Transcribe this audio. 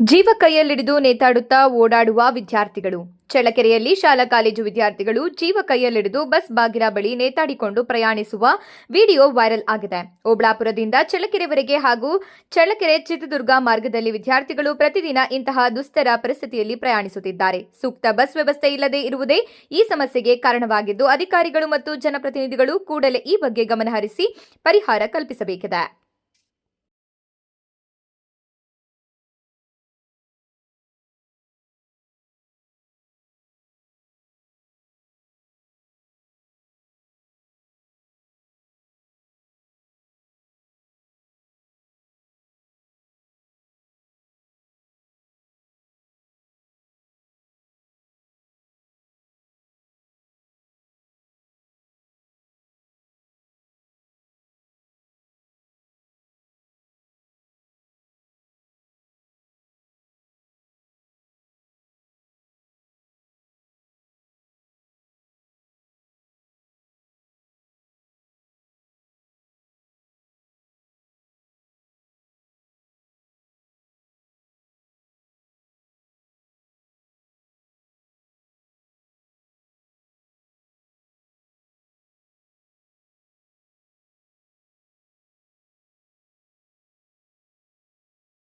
ಜೀವ ಕೈಯಲ್ಲಿಡಿದು ನೇತಾಡುತ್ತಾ ಓಡಾಡುವ ವಿದ್ಯಾರ್ಥಿಗಳು. ಚಳ್ಳಕೆರೆಯಲ್ಲಿ ಶಾಲಾ ಕಾಲೇಜು ವಿದ್ಯಾರ್ಥಿಗಳು ಜೀವ ಕೈಯಲ್ಲಿಡಿದು ಬಸ್ ಬಾಗಿಲ ಬಳಿ ನೇತಾಡಿಕೊಂಡು ಪ್ರಯಾಣಿಸುವ ವಿಡಿಯೋ ವೈರಲ್ ಆಗಿದೆ. ಓಬಳಾಪುರದಿಂದ ಚಳ್ಳಕೆರೆವರೆಗೆ ಹಾಗೂ ಚಳ್ಳಕೆರೆ ಚಿತ್ರದುರ್ಗ ಮಾರ್ಗದಲ್ಲಿ ವಿದ್ಯಾರ್ಥಿಗಳು ಪ್ರತಿದಿನ ಇಂತಹ ದುಸ್ತರ ಪರಿಸ್ಥಿತಿಯಲ್ಲಿ ಪ್ರಯಾಣಿಸುತ್ತಿದ್ದಾರೆ. ಸೂಕ್ತ ಬಸ್ ವ್ಯವಸ್ಥೆ ಇಲ್ಲದೆ ಇರುವುದೇ ಈ ಸಮಸ್ಯೆಗೆ ಕಾರಣವಾಗಿದ್ದು, ಅಧಿಕಾರಿಗಳು ಮತ್ತು ಜನಪ್ರತಿನಿಧಿಗಳು ಕೂಡಲೇ ಈ ಬಗ್ಗೆ ಗಮನಹರಿಸಿ ಪರಿಹಾರ ಕಲ್ಪಿಸಬೇಕಿದೆ.